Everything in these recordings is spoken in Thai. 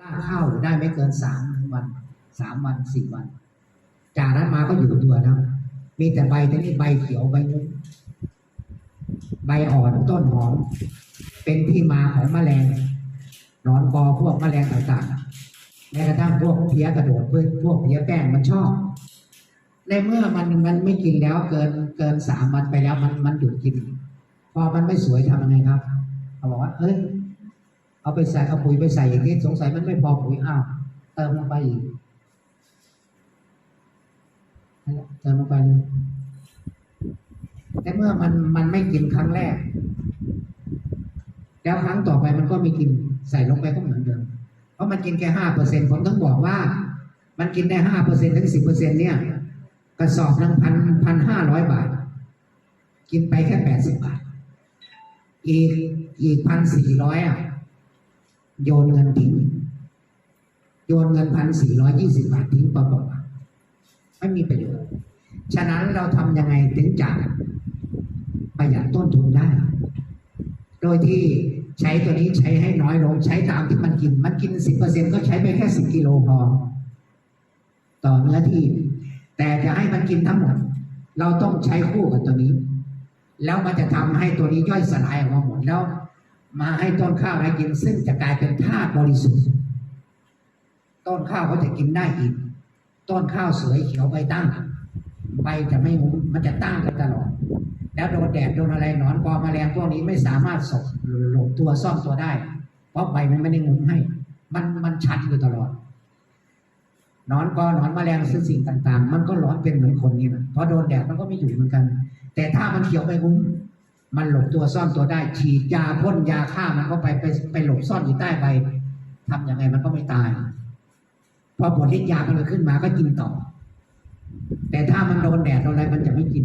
ล่าข้าวได้ไม่เกินสามวันสามวันสี่วัน จากนั้นมาก็อยู่ตัวแล้วมีแต่ใบแต่นี่ใบเขียวใบงุ้มใบอ่อนต้นหอม เป็นที่มาของแมลงนอนกอพวกแมลงต่างๆแม้กระทั่งพวกเพี้ยกระโดดพวกพวกเพี้ยแป้งมันชอบในเมื่อมันมันไม่กินแล้วเกินเกินสามวันไปแล้วมันมันหยุดกิน พอมันไม่สวยทำยังไงครับเขาบอกว่าเอ้ย เอาไปใส่เอาปุ๋ยไปใส่อย่างนี้สงสัยมันไม่พอปุ๋ยอ้าวเติมลงไปอีกเติมลงไปเลยแต่เมื่อมันมันไม่กินครั้งแรก แล้วครั้งต่อไปมันก็ไม่กินใส่ลงไปก็เหมือนเดิม เพราะมันกินแค่ห้าเปอร์เซ็นผมต้องบอกว่า มันกินได้ห้าเปอร์เซ็นถึงสิบเปอร์เซ็นเนี่ย กระสอบนึ่งพันพันห้าร้อยบาท กินไปแค่แปดสิบบาท อีกอีกพันสี่ร้อยอะ โยนเงินทิ้ง โยนเงินพันสี่ร้อยยี่สิบาททิ้งปะปะไม่มีประโยชน์ ฉะนั้นเราทำยังไงถึงจะประหยัดต้นทุนได้ โดยที่ใช้ตัวนี้ใช้ให้น้อยลง ใช้ตามที่มันกิน มันกินสิบเปอร์เซ็นก็ใช้ไปแค่สิบกิโลพอ ต่อเนื้อที่ แต่จะให้มันกินทั้งหมด เราต้องใช้คู่กับตัวนี้ แล้วมันจะทำให้ตัวนี้ย่อยสลายออกมาหมดแล้ว มาให้ต้นข้าวได้กินซึ่งจะกลายเป็นธาตุบริสุทธิ์ ต้นข้าวเขาจะกินได้อีก ต้นข้าวสวยเขียวใบตั้งใบจะไม่งมมันจะตั้งกันตลอด แล้วโดนแดดโดนอะไรนอนปอมแมลงพวกนี้ไม่สามารถสบหลบตัวซ่อนตัวได้ เพราะใบมันไม่ได้งุ้มให้ มันมันชัดอยู่ตลอดนอนกอหนอนแมลงซึ่งสิ่งต่าง ๆ มันก็ร้อนเป็นเหมือนคนนี่นะเพราะโดนแดดมันก็ไม่อยู่เหมือนกัน แต่ถ้ามันเขียวไปงุ้ม มันหลบตัวซ่อนตัวได้ ฉีดยาพ่นยาฆ่ามันก็ไปไปไปหลบซ่อนอยู่ใต้ใบทำยังไงมันก็ไม่ตาย พอผลฤทธิ์ยามันขึ้นมาก็กินต่อ แต่ถ้ามันโดนแดดโดนอะไรมันจะไม่กิน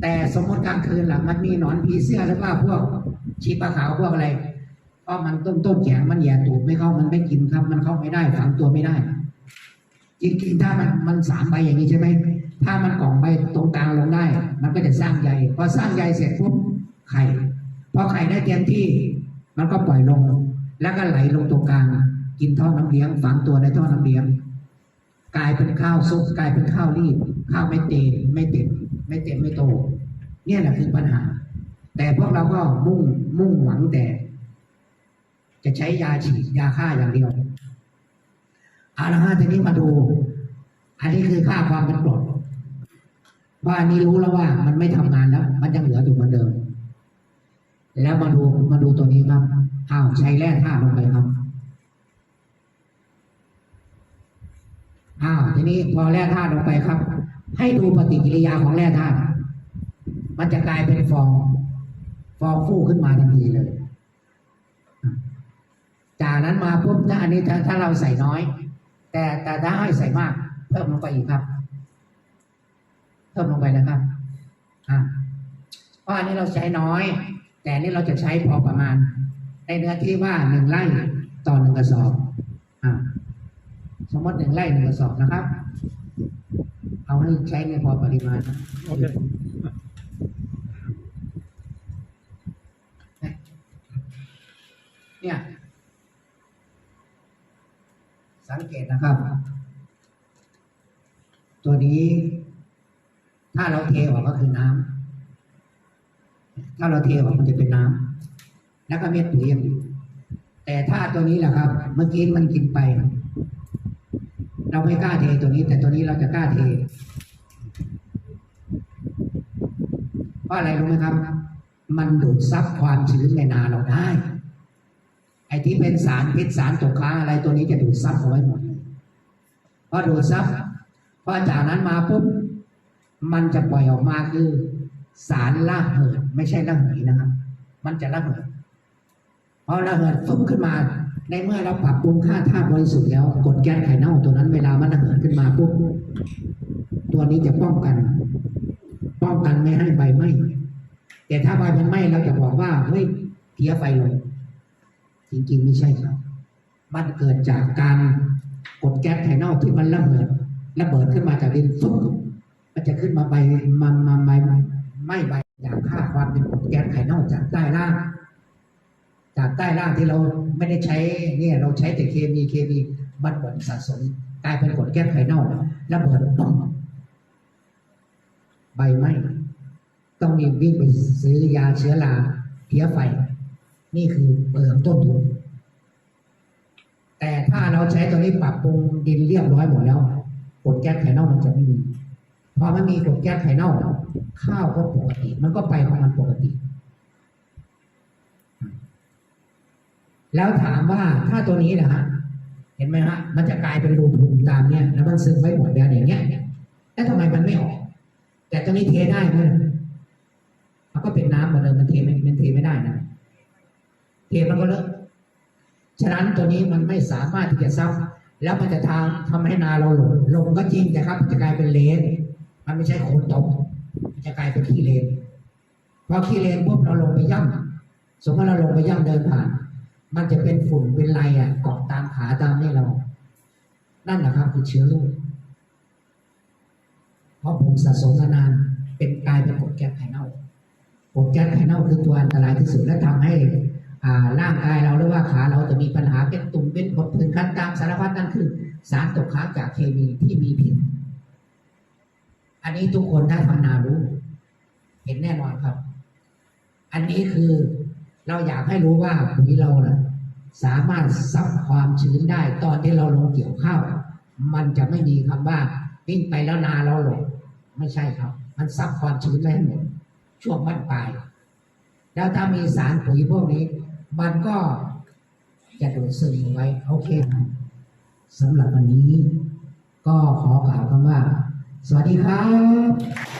แต่สมมติกลางคืนหล่ะมันมีหนอนผีเสื้อหรือว่าพวกชีปลาขาวพวกอะไรเพราะมันต้นต้นแข็งมันแย่ตูดไม่เข้ามันไม่กินครับ มันเข้าไม่ได้ฝังตัวไม่ได้จริงๆถ้ามันมันสามใบอย่างนี้ใช่ไหมถ้ามันกล่องใบตรงกลางลงได้ มันก็จะสร้างใยพอสร้างใยเสร็จปุ๊บ ไข่พอไข่ได้เต็มที่มันก็ปล่อยลง แล้วก็ไหลลงตรงกลาง กินท่อน้ำเลี้ยงฝังตัวในท่อน้ำเลี้ยง กลายเป็นข้าวซุปกลายเป็นข้าวรีบ ข้าวไม่เต็มไม่เต็มไม่เต็มไม่โต เนี่ยแหละคือปัญหา แต่พวกเราก็มุ่งมุ่งหวังแต่ จะใช้ยาฉีดยาฆ่าอย่างเดียวเอาละฮะทีนี้มาดู อันนี้คือค่าความเป็นกรดว่าอันนี้รู้แล้วว่ามันไม่ทำงานแล้ว มันยังเหลืออยู่เหมือนเดิม แล้วมาดูมาดูตัวนี้ครับอ้าวใช้แร่ธาตุลงไปครับอ้าวทีนี้พอแร่ธาตุลงไปครับ ให้ดูปฏิกิริยาของแร่ธาตุมันจะกลายเป็นฟอง ฟองฟูขึ้นมาทันทีเลย จากนั้นมาปุ๊บถ้าอันนี้ถ้าถ้าเราใส่น้อย แต่แต่ถ้าให้ใส่มาก เพิ่มลงไปอีกครับ เพิ่มลงไปนะครับอ่าเพราะอันนี้เราใช้น้อย แต่อันนี้เราจะใช้พอประมาณ ในเนื้อที่ว่าหนึ่งไร่ต่อหนึ่งกระสอบอ่าสมมติหนึ่งไร่หนึ่งกระสอบนะครับ เอาให้ใช้ในพอปริมาณนะโอเคเนี่ยสังเกตนะครับ ตัวนี้ ถ้าเราเทออกก็คือน้ำ ถ้าเราเทออกมันจะเป็นน้ำแล้วก็เม็ดปุ๋ยยังอยู่แต่ถ้าตัวนี้แหละครับ เมื่อกี้มันกินไป เราไม่กล้าเทตัวนี้ แต่ตัวนี้เราจะกล้าเทเพราะอะไรรู้ไหมครับ มันดูดซับความชื้นในนาเราได้ ไอ้ที่เป็นสารพิษสารตกค้างอะไรตัวนี้จะดูดซับเอาไว้หมดเลยพอดูดซับพอจากนั้นมาปุ๊บมันจะปล่อยออกมาคือ สารละเหยไม่ใช่ละเหยนะครับ มันจะละเหยพอละเหยฟุ้งขึ้นมา ในเมื่อเราปรับปรุงค่าธาตุบริสุทธิ์แล้วกดแก๊สไข่เน่าตัวนั้นเวลามันระเหิดขึ้นมาปุ๊บตัวนี้จะป้องกัน ป้องกันไม่ให้ใบไหม้แต่ถ้าใบมันไหม้เราจะบอกว่าเฮ้ยเพี้ยไฟลงจริงๆไม่ใช่ครับ มันเกิดจากการกดแก๊สไข่เน่าที่มันระเบิดระเบิดขึ้นมาจากดินฟุบมันจะขึ้นมาใบมามาใบ ไม้ใบอย่างค่าความเป็นกรดแก๊สไข่เน่าจากใต้ล่าง จากใต้ล่างที่เราไม่ได้ใช้เนี่ยเราใช้แต่เคมีเคมีมันผลสะสมกลายเป็นกรดแก๊สไข่เน่าระเบิดปังใบไหม้ต้องมีวิ่งไปซื้อยาเชื้อราเพี้ยไฟ นี่คือเปลืองต้นทุนแต่ถ้าเราใช้ตัวนี้ปรับปรุงดินเรียบร้อยหมดแล้วกรดแก๊สไข่เน่ามันจะไม่มีพอมันมีกรดแก๊สไข่เน่า ข้าวก็ปกติ มันก็ไปของมันปกติ แล้วถามว่าถ้าตัวนี้นะฮะเห็นไหมฮะ มันจะกลายเป็นรูพุนตามเนี่ย แล้วมันซึมไว้หมดแล้วอย่างเงี้ยแล้วทำไมมันไม่ออก แต่ตัวนี้เทได้ไหมมันก็เป็นน้ำหมดเลยมันเทไม่มันเทไม่ได้นะเทมันก็เลอะฉะนั้นตัวนี้มันไม่สามารถที่จะซับแล้วมันจะทางทำให้นาเราหลงลงก็จริงแต่ครับมันจะกลายเป็นเลนมันไม่ใช่โคนตก จะกลายเป็นขี้เลนพอขี้เลนปุ๊บเราลงไปย่ำสมมติเราลงไปย่ำเดินผ่าน มันจะเป็นฝุ่นเป็นไรอะเกาะตามขาตามนี่เรา นั่นแหละครับคือเชื้อโรคเพราะผมสะสมมานานเป็นกลายเป็นกรดแก๊สไข่เน่ากรดแก๊สไข่เน่าคือตัวอันตรายที่สุดและทำให้อ่าร่างกายเราหรือว่าขาเราจะมีปัญหาเป็นตุ่มเป็นผดผื่นคันตามสารพัดนั่นคือ สารตกค้างจากเคมีที่มีพิษ อันนี้ทุกคนถ้าทำนารู้ เห็นแน่นอนครับ อันนี้คือเราอยากให้รู้ว่าปุ๋ยเรานะ่ะสามารถซับความชื้นได้ ตอนที่เราลงเกี่ยวข้าว มันจะไม่มีคำว่าวิ่งไปแล้วนาเราหลงไม่ใช่ครับ มันซับความชื้นไว้หมดช่วงบั้นปลาย แล้วถ้ามีสารปุ๋ยพวกนี้ มันก็จะดูดซึมไว้โอเคสำหรับวันนี้ ก็ขอกล่าวคำว่า สวัสดีครับ